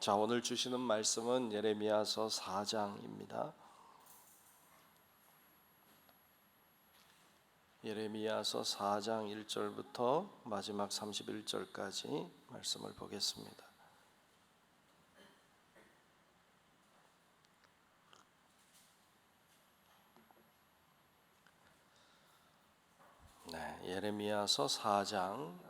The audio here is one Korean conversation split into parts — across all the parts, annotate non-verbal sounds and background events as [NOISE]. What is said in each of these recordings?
자, 오늘 주시는 말씀은 예레미야서 4장입니다. 예레미야서 4장 1절부터 마지막 31절까지 말씀을 보겠습니다. 네, 예레미야서 4장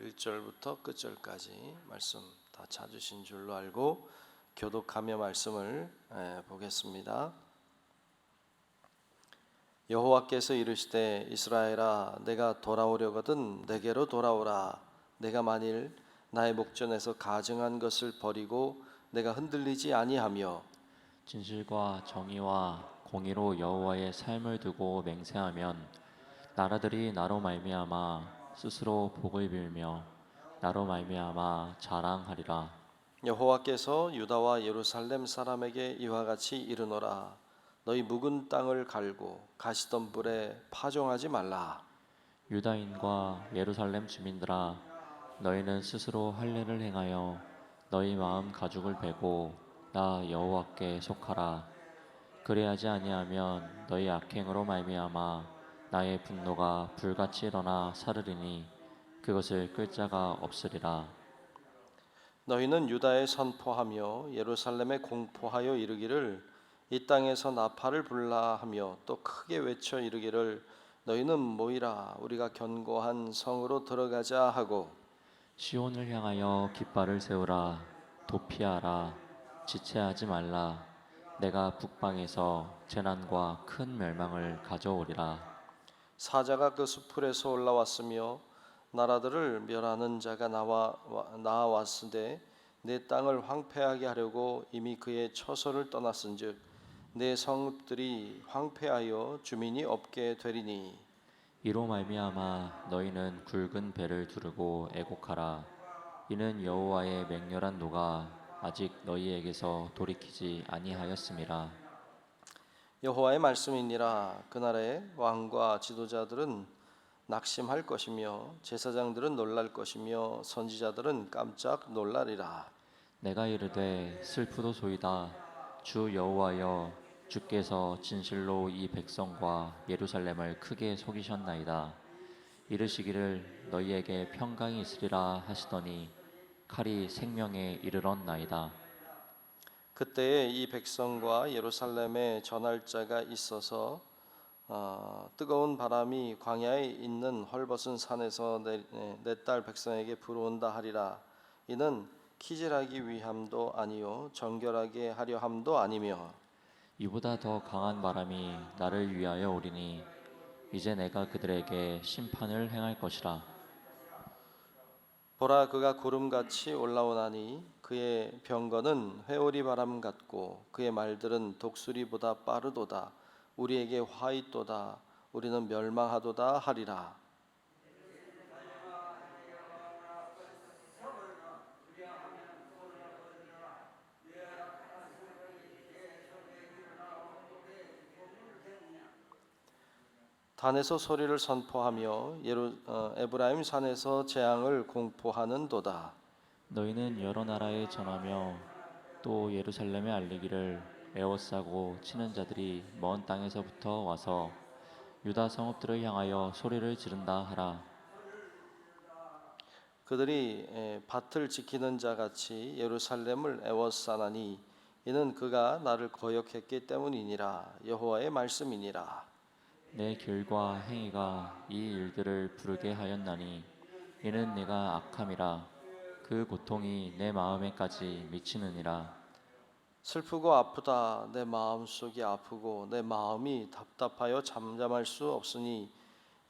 1절부터 끝절까지 말씀 다 찾으신 줄로 알고 교독하며 말씀을 에, 보겠습니다. 여호와께서 이르시되 이스라엘아 내가 돌아오려거든 내게로 돌아오라 내가 만일 나의 목전에서 가증한 것을 버리고 내가 흔들리지 아니하며 진실과 정의와 공의로 여호와의 삶을 두고 맹세하면 나라들이 나로 말미암아 스스로 복을 빌며 나로 말미암아 자랑하리라. 여호와께서 유다와 예루살렘 사람에게 이와 같이 이르노라. 너희 묵은 땅을 갈고 가시던 불에 파종하지 말라. 유다인과 예루살렘 주민들아 너희는 스스로 할례를 행하여 너희 마음 가죽을 베고 나 여호와께 속하라. 그래야지 아니하면 너희 악행으로 말미암아 나의 분노가 불같이 일어나 사르리니 그것을 끌 자가 없으리라. 너희는 유다에 선포하며 예루살렘에 공포하여 이르기를 이 땅에서 나팔을 불라 하며 또 크게 외쳐 이르기를 너희는 모이라. 우리가 견고한 성으로 들어가자 하고 시온을 향하여 깃발을 세우라. 도피하라. 지체하지 말라. 내가 북방에서 재난과 큰 멸망을 가져오리라. 사자가 그 수풀에서 올라왔으며 나라들을 멸하는 자가 나와 와- 나아왔으되 내 땅을 황폐하게 하려고 이미 그의 처소를 떠났은즉 내 성읍들이 황폐하여 주민이 없게 되리니. 이로 말미암아 너희는 굵은 배를 두르고 애곡하라. 이는 여호와의 맹렬한 노가 아직 너희에게서 돌이키지 아니하였음이라. 여호와의 말씀이니라. 그날에 왕과 지도자들은 낙심할 것이며 제사장들은 놀랄 것이며 선지자들은 깜짝 놀라리라. 내가 이르되 슬프도소이다. 주 여호와여 주께서 진실로 이 백성과 예루살렘을 크게 속이셨나이다. 이르시기를 너희에게 평강이 있으리라 하시더니 칼이 생명에 이르렀나이다. 그때에 이 백성과 예루살렘에 전할 자가 있어서 어, 뜨거운 바람이 광야에 있는 헐벗은 산에서 내딸 백성에게 불어온다 하리라. 이는 키질하기 위함도 아니요 정결하게 하려 함도 아니며. 이보다 더 강한 바람이 나를 위하여 오리니 이제 내가 그들에게 심판을 행할 것이라. 보라 그가 구름같이 올라오나니 그의 병거는 회오리 바람 같고 그의 말들은 독수리보다 빠르도다 우리에게 화 있도다 우리는 멸망하도다 하리라 단에서 소리를 선포하며 예루, 어, 에브라임 산에서 재앙을 공포하는도다. 너희는 여러 나라에 전하며 또 예루살렘에 알리기를 에워싸고 치는 자들이 먼 땅에서부터 와서 유다 성읍들을 향하여 소리를 지른다 하라. 그들이 에, 밭을 지키는 자 같이 예루살렘을 애워싸나니 이는 그가 나를 거역했기 때문이니라. 여호와의 말씀이니라. 내 길과 행위가 이 일들을 부르게 하였나니 이는 내가 악함이라. 그 고통이 내 마음에까지 미치느니라 슬프고 아프다. 내 마음 속이 아프고 내 마음이 답답하여 잠잠할 수 없으니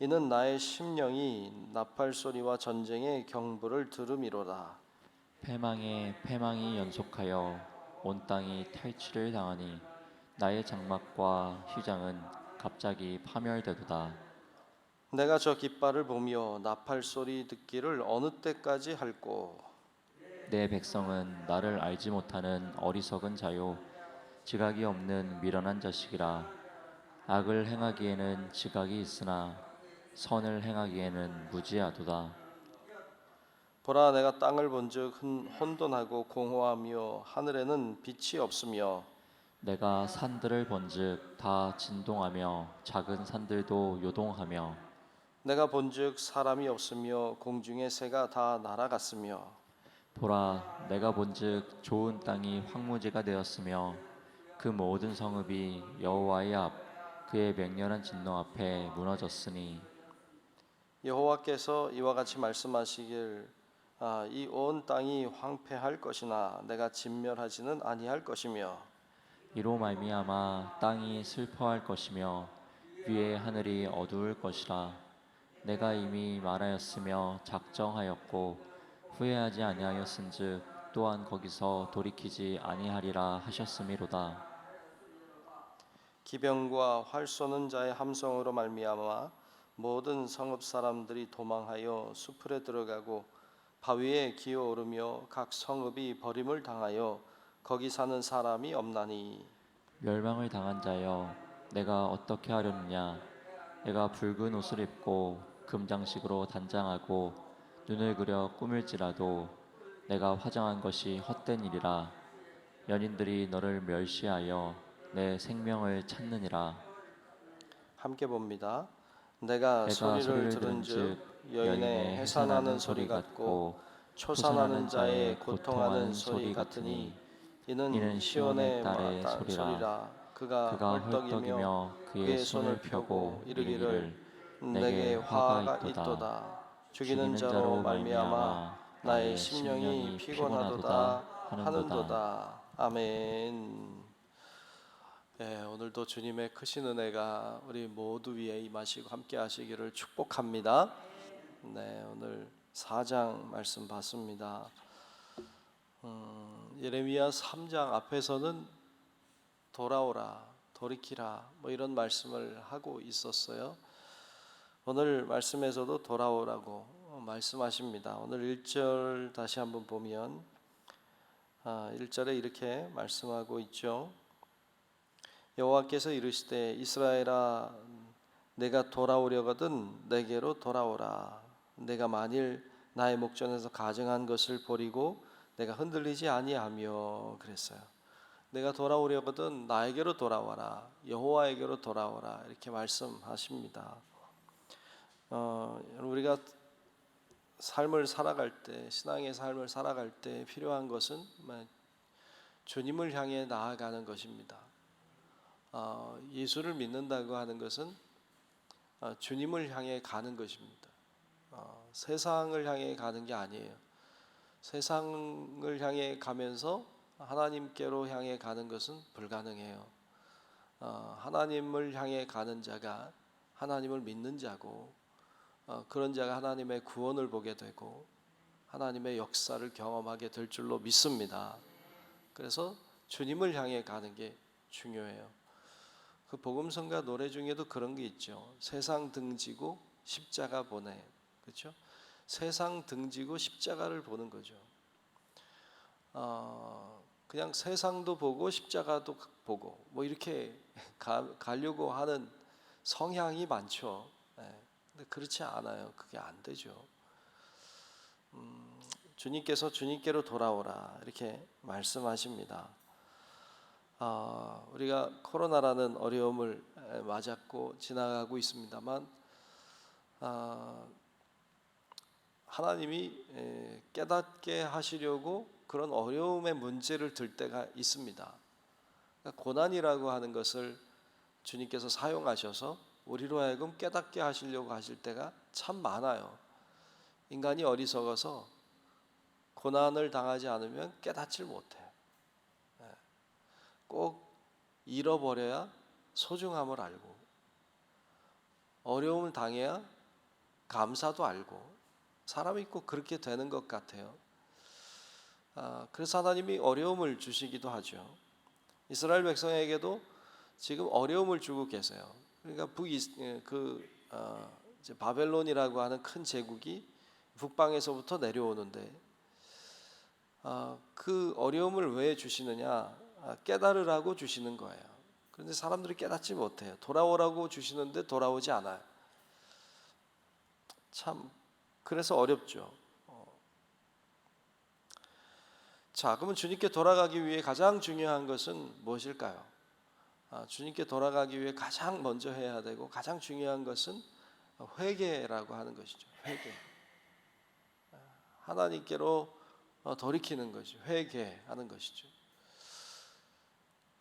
이는 나의 심령이 나팔 소리와 전쟁의 경보를 들음이로다. 패망에 패망이 연속하여 온 땅이 탈취를 당하니 나의 장막과 휘장은 갑자기 파멸되도다. 내가 저 깃발을 보며 나팔 소리 듣기를 어느 때까지 할꼬 내 백성은 나를 알지 못하는 어리석은 자요. 지각이 없는 미련한 자식이라. 악을 행하기에는 지각이 있으나 선을 행하기에는 무지하도다. 보라 내가 땅을 본즉 흔- 혼돈하고 공허하며 하늘에는 빛이 없으며 내가 산들을 본즉 다 진동하며 작은 산들도 요동하며 내가 본즉 사람이 없으며 공중의 새가 다 날아갔으며 보라 내가 본즉 좋은 땅이 황무지가 되었으며 그 모든 성읍이 여호와의 앞 그의 맹렬한 진노 앞에 무너졌으니. 여호와께서 이와 같이 말씀하시길 아, 이 온 땅이 황폐할 것이나 내가 진멸하지는 아니할 것이며 이로 말미암아 땅이 슬퍼할 것이며 위의 하늘이 어두울 것이라. 내가 이미 말하였으며 작정하였고 후회하지 아니하였은즉 또한 거기서 돌이키지 아니하리라 하셨음이로다. 기병과 활 쏘는 자의 함성으로 말미암아 모든 성읍 사람들이 도망하여 수풀에 들어가고 바위에 기어오르며 각 성읍이 버림을 당하여 거기 사는 사람이 없나니. 멸망을 당한 자여 내가 어떻게 하려느냐? 내가 붉은 옷을 입고 금장식으로 단장하고 눈을 그려 꾸밀지라도 내가 화장한 것이 헛된 일이라 연인들이 너를 멸시하여 내 생명을 찾느니라 함께 봅니다. 내가, 내가 소리를 들은즉 여인의 해산하는 소리 같고 초산하는 자의 고통하는 소리 같으니 이는 이는 시온의 딸의 딸 소리라. 소리라 그가 그가 헐떡이며 그의 손을 펴고 이르기를 이르기를 내게 화가 있도다. 죽이는 자로 말미암아 나의 심령이 피곤하도다 하는도다 아멘. 예, 오늘도 주님의 크신 은혜가 우리 모두 위에 임하시고 함께 하시기를 축복합니다. 네, 오늘 4장 말씀 봤습니다. 음, 예레미야 3장 앞에서는 돌아오라, 돌이키라 뭐 이런 말씀을 하고 있었어요. 오늘 말씀에서도 돌아오라고 말씀하십니다. 오늘 1절 다시 한번 보면 아, 1절에 이렇게 말씀하고 있죠. 여호와께서 이르시되 이스라엘아 내가 돌아오려거든 내게로 돌아오라 내가 만일 나의 목전에서 가정한 것을 버리고 내가 흔들리지 아니하며 그랬어요. 내가 돌아오려거든 나에게로 돌아와라 여호와에게로 돌아오라 이렇게 말씀하십니다. 어, 우리가 삶을 살아갈 때 신앙의 삶을 살아갈 때 필요한 것은 뭐 주님을 향해 나아가는 것입니다. 어, 예수를 믿는다고 하는 것은 어, 주님을 향해 가는 것입니다. 어, 세상을 향해 가는 게 아니에요. 세상을 향해 가면서 하나님께로 향해 가는 것은 불가능해요. 어, 하나님을 향해 가는 자가 하나님을 믿는 자고 어, 그런 자가 하나님의 구원을 보게 되고 하나님의 역사를 경험하게 될 줄로 믿습니다. 그래서 주님을 향해 가는 게 중요해요. 그 복음성가 노래 중에도 그런 게 있죠. 세상 등지고 십자가 보내. 그렇죠? 세상 등지고 십자가를 보는 거죠. 어, 그냥 세상도 보고 십자가도 보고 뭐 이렇게 [LAUGHS] 가, 가려고 하는 성향이 많죠. 네. 근데 그렇지 않아요. 그게 안 되죠. 음, 주님께서 주님께로 돌아오라 이렇게 말씀하십니다. 아, 우리가 코로나라는 어려움을 에, 맞았고 지나가고 있습니다만 아, 하나님이 에, 깨닫게 하시려고 그런 어려움의 문제를 들 때가 있습니다. 그러니까 고난이라고 하는 것을 주님께서 사용하셔서 우리로 하여금 깨닫게 하시려고 하실 때가 참 많아요. 인간이 어리석어서 고난을 당하지 않으면 깨닫질 못해. 꼭 잃어버려야 소중함을 알고 어려움을 당해야 감사도 알고 사람이 꼭 그렇게 되는 것 같아요. 아, 그래서 하나님이 어려움을 주시기도 하죠. 이스라엘 백성에게도 지금 어려움을 주고 계세요. 그러니까 북그 어, 바벨론이라고 하는 큰 제국이 북방에서부터 내려오는데 아, 그 어려움을 왜 주시느냐? 아, 깨달으라고 주시는 거예요. 그런데 사람들이 깨닫지 못해요. 돌아오라고 주시는데 돌아오지 않아요. 참 그래서 어렵죠. 어, 자, 그러면 주님께 돌아가기 위해 가장 중요한 것은 무엇일까요? 아, 주님께 돌아가기 위해 가장 먼저 해야 되고 가장 중요한 것은 회개라고 하는 것이죠. 회개. 아, 하나님께로 어, 돌이키는 것이 회개하는 것이죠.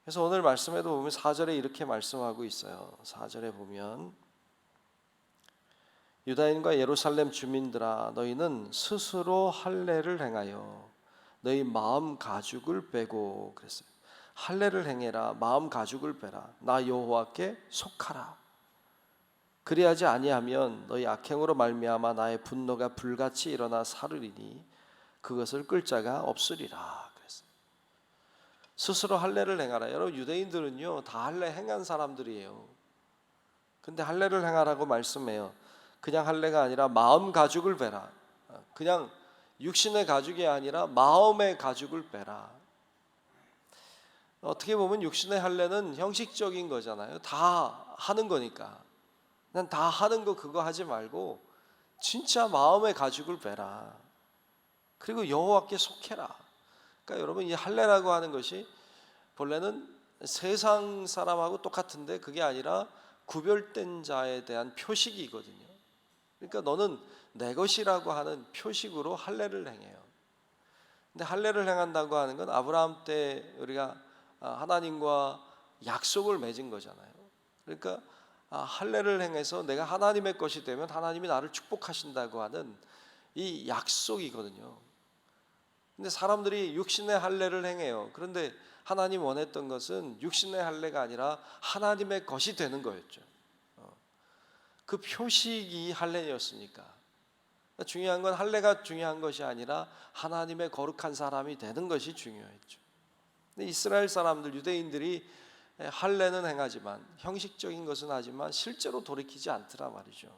그래서 오늘 말씀에도 보면 4절에 이렇게 말씀하고 있어요. 4절에 보면 유다인과 예루살렘 주민들아 너희는 스스로 할례를 행하여 너희 마음 가죽을 빼고 그랬어요. 할례를 행해라 마음 가죽을 빼라 나 여호와께 속하라 그리하지 아니하면 너희 악행으로 말미암아 나의 분노가 불같이 일어나 사르리니 그것을 끌 자가 없으리라. 스스로 할례를 행하라. 여러분 유대인들은요 다 할례 행한 사람들이에요. 근데 할례를 행하라고 말씀해요. 그냥 할례가 아니라 마음 가죽을 베라. 그냥 육신의 가죽이 아니라 마음의 가죽을 빼라. 어떻게 보면 육신의 할례는 형식적인 거잖아요. 다 하는 거니까. 난 다 하는 거 그거 하지 말고 진짜 마음의 가죽을 빼라. 그리고 여호와께 속해라. 그러니까 여러분 이 할례라고 하는 것이 본래는 세상 사람하고 똑같은데 그게 아니라 구별된 자에 대한 표식이거든요. 그러니까 너는 내 것이라고 하는 표식으로 할례를 행해요. 근데 할례를 행한다고 하는 건 아브라함 때 우리가 하나님과 약속을 맺은 거잖아요. 그러니까 아, 할례를 행해서 내가 하나님의 것이 되면 하나님이 나를 축복하신다고 하는 이 약속이거든요. 근데 사람들이 육신의 할례를 행해요. 그런데 하나님 원했던 것은 육신의 할례가 아니라 하나님의 것이 되는 거였죠. 어. 그 표식이 할례였으니까. 중요한 건 할례가 중요한 것이 아니라 하나님의 거룩한 사람이 되는 것이 중요했죠. 이스라엘 사람들 유대인들이 할례는 행하지만 형식적인 것은 하지만 실제로 돌이키지 않더라 말이죠.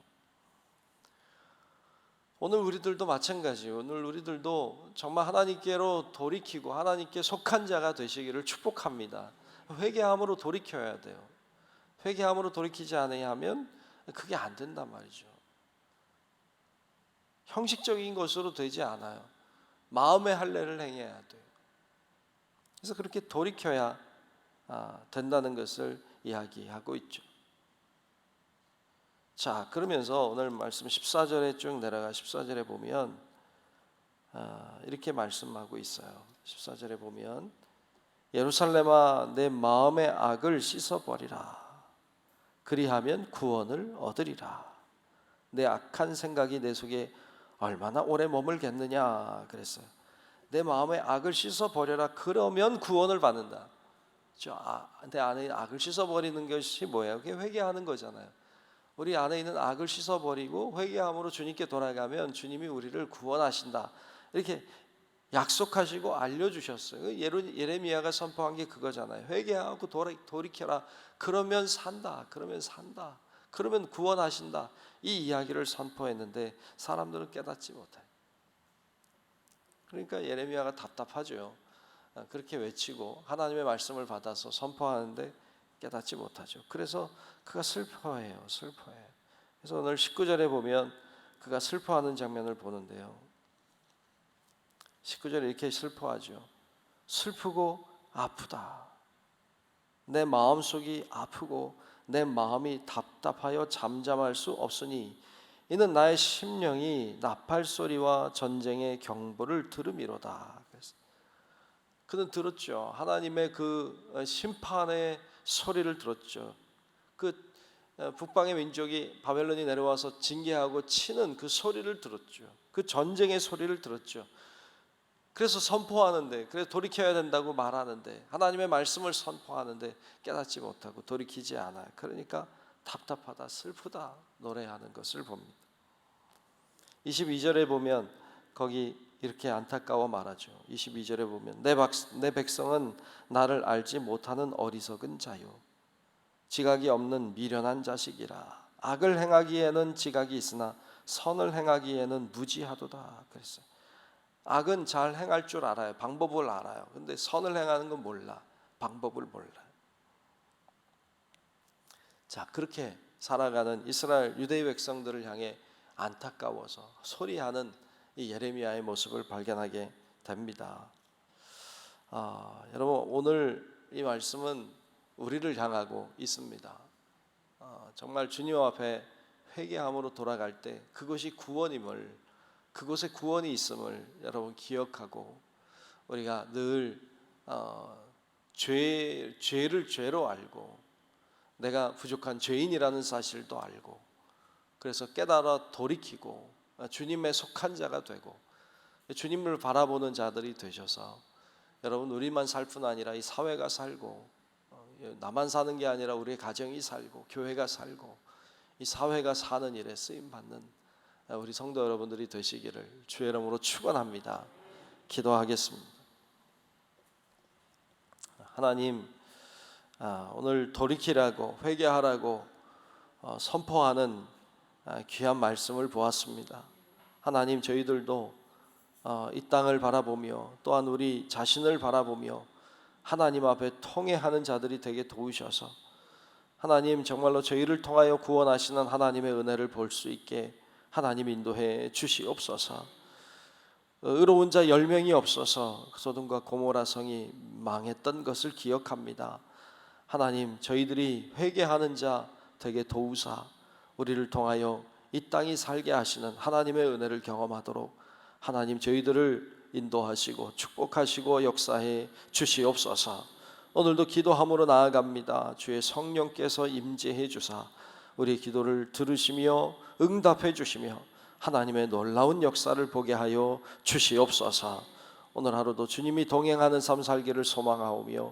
오늘 우리들도 마찬가지예요. 오늘 우리들도 정말 하나님께로 돌이키고 하나님께 속한 자가 되시기를 축복합니다. 회개함으로 돌이켜야 돼요. 회개함으로 돌이키지 않으면 그게 안 된단 말이죠. 형식적인 것으로 되지 않아요. 마음의 할례를 행해야 돼요. 그래서 그렇게 돌이켜야 아, 된다는 것을 이야기하고 있죠. 자, 그러면서 오늘 말씀 14절에 쭉 내려가 14절에 보면 아, 이렇게 말씀하고 있어요. 14절에 보면 예루살렘아 내 마음의 악을 씻어 버리라. 그리하면 구원을 얻으리라. 내 악한 생각이 내 속에 얼마나 오래 머물겠느냐 그랬어요. 내 마음의 악을 씻어 버려라. 그러면 구원을 받는다. 저 아, 내 안에 악을 씻어 버리는 것이 뭐예요? 그게 회개하는 거잖아요. 우리 안에 있는 악을 씻어 버리고 회개함으로 주님께 돌아가면 주님이 우리를 구원하신다. 이렇게 약속하시고 알려주셨어요. 예레미야가 선포한 게 그거잖아요. 회개하고 돌이켜라. 그러면 산다. 그러면 산다. 그러면 구원하신다. 이 이야기를 선포했는데 사람들은 깨닫지 못해. 그러니까 예레미야가 답답하죠. 그렇게 외치고 하나님의 말씀을 받아서 선포하는데 깨닫지 못하죠. 그래서 그가 슬퍼해요. 슬퍼해. 그래서 오늘 19절에 보면 그가 슬퍼하는 장면을 보는데요. 19절에 이렇게 슬퍼하죠. 슬프고 아프다. 내 마음속이 아프고 내 마음이 답답하여 잠잠할 수 없으니 이는 나의 심령이 나팔 소리와 전쟁의 경보를 들음이로다. 그는 들었죠. 하나님의 그 심판의 소리를 들었죠. 그 북방의 민족이 바벨론이 내려와서 징계하고 치는 그 소리를 들었죠. 그 전쟁의 소리를 들었죠. 그래서 선포하는데, 그래서 돌이켜야 된다고 말하는데, 하나님의 말씀을 선포하는데 깨닫지 못하고 돌이키지 않아요. 그러니까 답답하다, 슬프다 노래하는 것을 봅니다. 22절에 보면 거기 이렇게 안타까워 말하죠. 22절에 보면 내, 박, 내 백성은 나를 알지 못하는 어리석은 자요. 지각이 없는 미련한 자식이라. 악을 행하기에는 지각이 있으나 선을 행하기에는 무지하도다. 그랬어요. 악은 잘 행할 줄 알아요. 방법을 알아요. 근데 선을 행하는 건 몰라. 방법을 몰라. 자, 그렇게 살아가는 이스라엘 유대의 백성들을 향해 안타까워서 소리하는 이 예레미야의 모습을 발견하게 됩니다. 아, 여러분 오늘 이 말씀은 우리를 향하고 있습니다. 아, 정말 주님 앞에 회개함으로 돌아갈 때 그것이 구원임을 그곳에 구원이 있음을 여러분 기억하고 우리가 늘 어, 죄 죄를 죄로 알고 내가 부족한 죄인이라는 사실도 알고 그래서 깨달아 돌이키고 주님의 속한 자가 되고 주님을 바라보는 자들이 되셔서 여러분 우리만 살 뿐 아니라 이 사회가 살고 어, 나만 사는 게 아니라 우리의 가정이 살고 교회가 살고 이 사회가 사는 일에 쓰임 받는 우리 성도 여러분들이 되시기를 주의 이름으로 축원합니다. 기도하겠습니다. 하나님 아, 오늘 돌이키라고 회개하라고 어, 선포하는 아, 귀한 말씀을 보았습니다. 하나님 저희들도 어, 이 땅을 바라보며 또한 우리 자신을 바라보며 하나님 앞에 통회하는 자들이 되게 도우셔서 하나님 정말로 저희를 통하여 구원하시는 하나님의 은혜를 볼 수 있게 하나님 인도해 주시옵소서. 어, 의로운 자 열 명이 없어서 소돔과 고모라 성이 망했던 것을 기억합니다. 하나님 저희들이 회개하는 자 되게 도우사 우리를 통하여 이 땅이 살게 하시는 하나님의 은혜를 경험하도록 하나님 저희들을 인도하시고 축복하시고 역사해 주시옵소서. 오늘도 기도함으로 나아갑니다. 주의 성령께서 임재해 주사 우리 기도를 들으시며 응답해 주시며 하나님의 놀라운 역사를 보게 하여 주시옵소서. 오늘 하루도 주님이 동행하는 삶 살기를 소망하오며